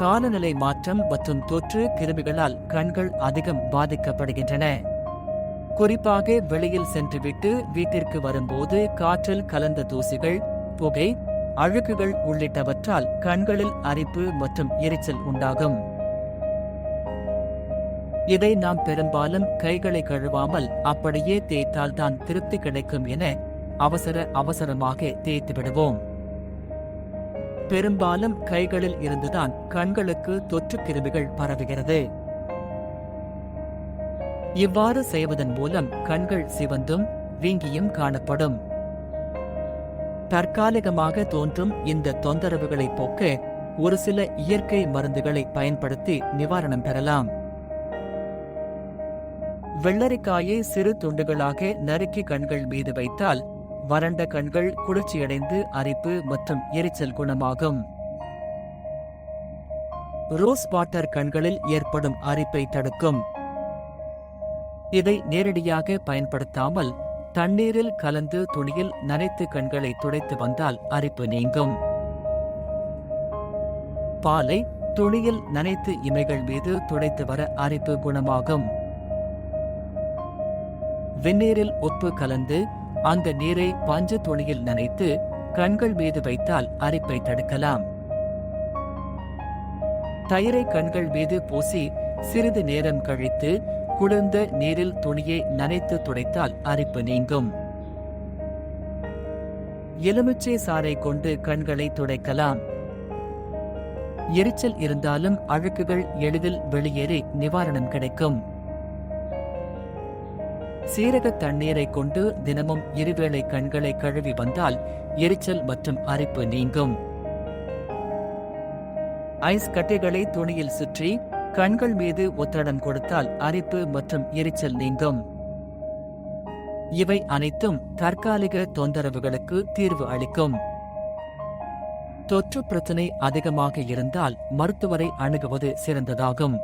காலநிலை மாற்றம் மற்றும் தொற்று கிருமிகளால் கண்கள் அதிகம் பாதிக்கப்படுகின்றன. குறிப்பாக வெளியில் சென்றுவிட்டு வீட்டிற்கு வரும்போது காற்றில் கலந்த தூசிகள் புகை அழுக்குகள் உள்ளிட்டவற்றால் கண்களில் அரிப்பு மற்றும் எரிச்சல் உண்டாகும். இதை நாம் பெரும்பாலும் கைகளை கழுவாமல் அப்படியே தேய்த்தால் தான் திருப்தி கிடைக்கும் என அவசர அவசரமாக தேய்த்து விடுவோம் பெரும்பாலும் கைகளில் இருந்துதான் கண்களுக்கு தொற்று கிருமிகள் பரவுகிறது. இவ்வாறு செய்வதன் மூலம் கண்கள் சிவந்தும் வீங்கியும் காணப்படும். தற்காலிகமாக தோன்றும் இந்த தொந்தரவுகளை போக்க ஒரு சில இயற்கை மருந்துகளை பயன்படுத்தி நிவாரணம் பெறலாம். வெள்ளரிக்காயை சிறு துண்டுகளாக நறுக்கி கண்கள் மீது வைத்தால் வறண்ட கண்கள் குளிர்ச்சியடைந்து அரிப்பு மற்றும் எரிச்சல் குணமாகும். ரோஸ் வாட்டர் கண்களில் ஏற்படும் அரிப்பை தடுக்கும். இதை நேரடியாக பயன்படுத்தாமல் தண்ணீரில் கலந்து துணியில் நனைத்து கண்களை துடைத்து வந்தால் அரிப்பு நீங்கும். பாலை துணியில் நனைத்து இமைகள் மீது துடைத்து வர அரிப்பு குணமாகும். வெந்நீரில் உப்பு கலந்து அந்த நீரை பஞ்சு துணியில் நனைத்து கண்கள் மீது வைத்தால் அரிப்பை தடுக்கலாம். தயிரை கண்கள் மீது பூசி சிறிது நேரம் கழித்து குளிர்ந்த நீரில் துணியை நனைத்து துடைத்தால் அரிப்பு நீங்கும். எலுமிச்சை சாறை கொண்டு கண்களை துடைக்கலாம். எரிச்சல் இருந்தாலும் அழுக்குகள் எளிதில் வெளியேறி நிவாரணம் கிடைக்கும். சீரக தண்ணீரை கொண்டு தினமும் இருவேளை கண்களை கழுவி வந்தால் எரிச்சல் மற்றும் அரிப்பு நீங்கும். ஐஸ் கட்டைகளை துணியில் சுற்றி கண்கள் மீது ஒத்தடம் கொடுத்தால் அரிப்பு மற்றும் எரிச்சல் நீங்கும். இவை அனைத்தும் தற்காலிக தொந்தரவுகளுக்கு தீர்வு அளிக்கும். தொற்று பிரச்சனை அதிகமாக இருந்தால் மருத்துவரை அணுகுவது சிறந்ததாகும்.